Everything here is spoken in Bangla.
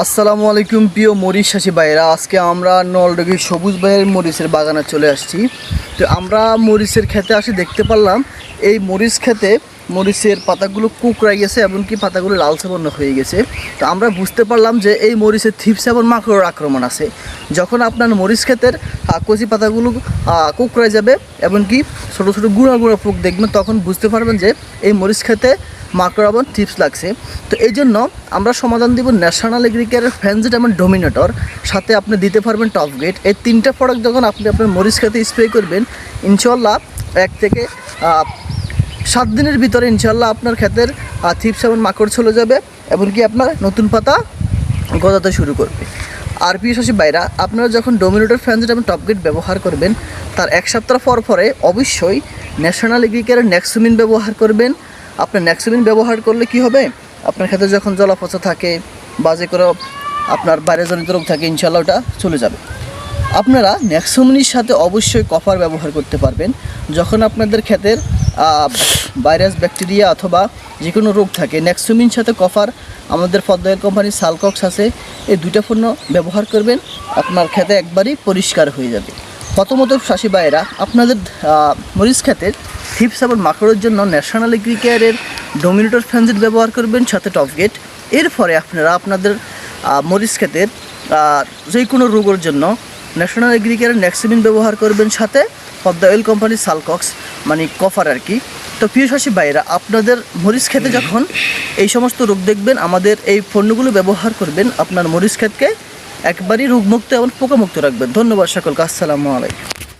আসসালামু আলাইকুম প্রিয় মরিচ চাষি ভাইরা আজকে আমরা নলডগি সবুজ ভাইয়ের মরিচের বাগানে চলে আসছি। তো আমরা মরিচের খেতে আসে, দেখতে পারলাম এই মরিচ খেতে মরিচের পাতাগুলো কুকড়াই গেছে এমনকি পাতাগুলো লালচে বর্ণ হয়ে গেছে। তো আমরা বুঝতে পারলাম যে এই মরিচের থিপস এবং মাকড়ের আক্রমণ আছে। যখন আপনার মরিচ ক্ষেতের কচি পাতাগুলো কুকড়াই যাবে এমনকি ছোটো ছোটো গুঁড়া গুঁড়া পোক দেখবেন, তখন বুঝতে পারবেন যে এই মরিচ খেতে মাকড় এবং টিপস লাগছে। তো এই জন্য আমরা সমাধান দিব ন্যাশনাল এগ্রিকারের ফ্যানজেট এবং ডোমিনেটর সাথে আপনি দিতে পারবেন টপ গেট এই তিনটা প্রোডাক্ট যখন আপনি আপনার মরিচ খেতে স্প্রে করবেন ইনশাল্লাহ এক থেকে সাত দিনের ভিতরে ইনশাল্লাহ আপনার ক্ষেতের থিপস এবং মাকড় চলে যাবে, এমনকি আপনার নতুন পাতা গজাতে শুরু করবে। আর প্রিয় শাসী বাইরা আপনারা যখন ডোমিনেটর ফ্যানজেট এবং টপ গেট ব্যবহার করবেন, তার এক সপ্তাহ পর পরে অবশ্যই ন্যাশনাল এগ্রিকারের নেক্সুমিন ব্যবহার করবেন আপনার নেক্সুমিন ব্যবহার করলে কি হবে? আপনার ক্ষেত্রে যখন জলাপচা থাকে বা যে কোনো আপনার বাইরে জনিত রোগ থাকে ইনশাল্লাহ ওটা চলে যাবে। আপনারা ন্যাক্সোমিনির সাথে অবশ্যই কপার ব্যবহার করতে পারবেন। যখন আপনাদের ক্ষেতের ভাইরাস, ব্যাকটেরিয়া অথবা যে কোনো রোগ থাকে ন্যাক্সোমিন সাথে কপার আমাদের পদ্মায়ের কোম্পানির সালকক্স আছে, এই দুইটা পণ্য ব্যবহার করবেন, আপনার খেতে একবারই পরিষ্কার হয়ে যাবে। প্রথমত শাসি ভাইয়েরা, আপনাদের মরিচ ক্ষেতের হিপস এবং মাকড়ের জন্য ন্যাশনাল এগ্রিকেয়ারের ডোমিনেটর ফ্যানজেট ব্যবহার করবেন সাথে টপগেট এরপরে আপনারা আপনাদের মরিচ ক্ষেতের যে কোনো রোগের জন্য ন্যাশনাল এগ্রিকারের ন্যাক্সিমিন ব্যবহার করবেন সাথে পদ্মা অয়েল কোম্পানির সালকক্স মানে কফার আর কি। তো প্রিয় শাসী ভাইরা আপনাদের মরিচ খেতে যখন এই সমস্ত রোগ দেখবেন, আমাদের এই পণ্যগুলো ব্যবহার করবেন, আপনার মরিচ ক্ষেতকে একবারই রোগমুক্ত এবং পোকামুক্ত রাখবেন। ধন্যবাদ সকলকে, আসসালামু আলাইকুম।